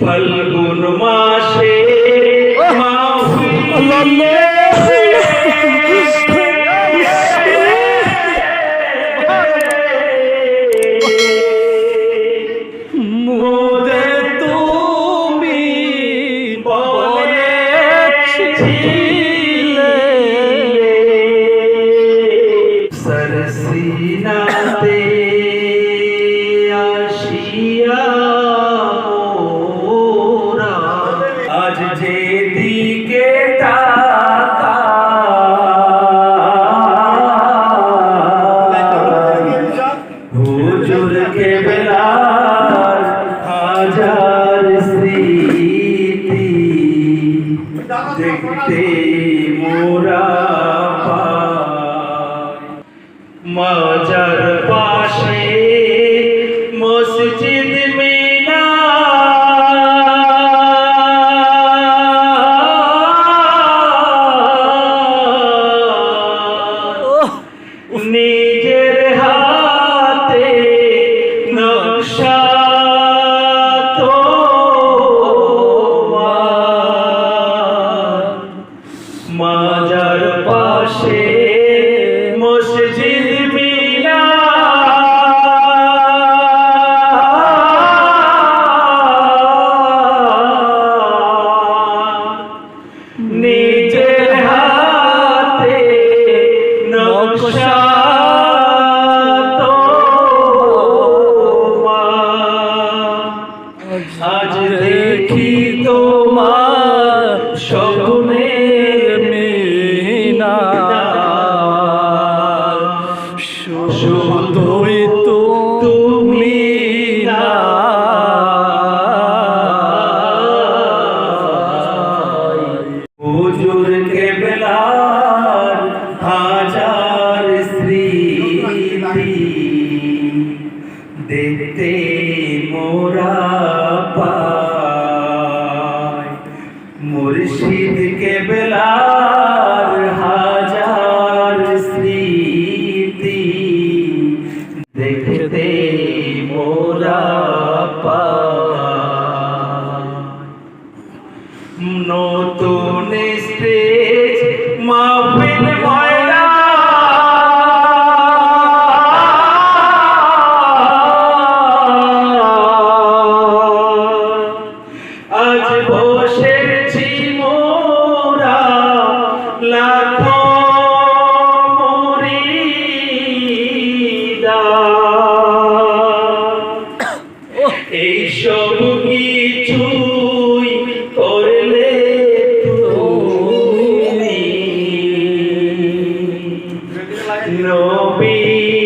ফাল্গুন মাসে सरसीना दे দেখতে মোরা মাজার দেখতে মোরা পায় মুর্শিদ কে বেলার হাজার স্মৃতি। সব কিছুই করলে তুমি। নবীর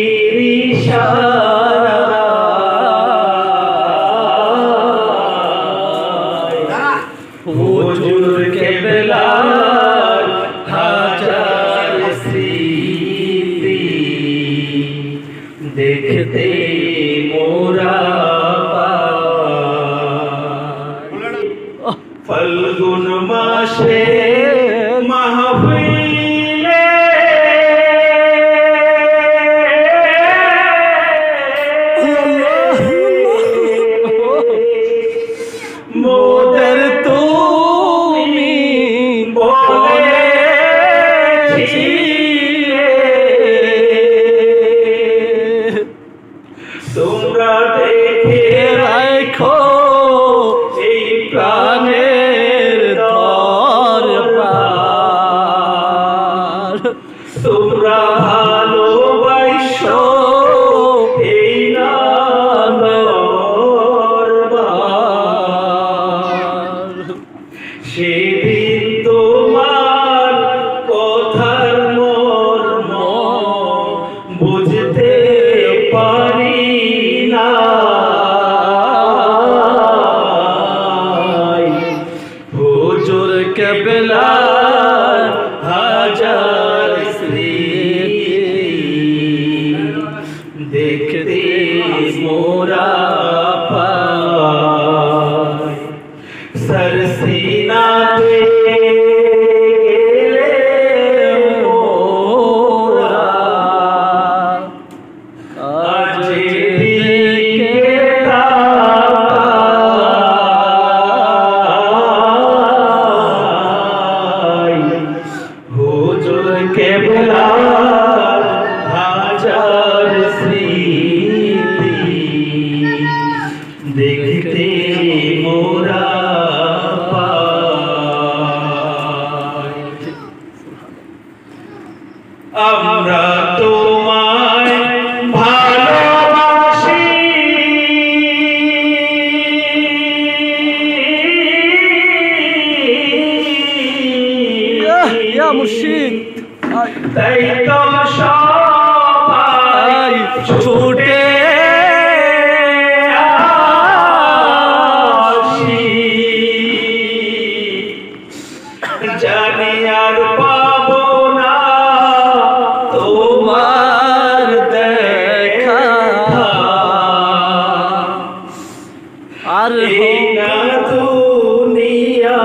হুজুর কেবলা হাজার স্মৃতি দেখতে सरसीना पे। আমরা তোমায় ভালোবাসি। মুর্শিদ। তাই তো সব আর দুনিয়া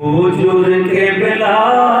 হুজুর কেবলার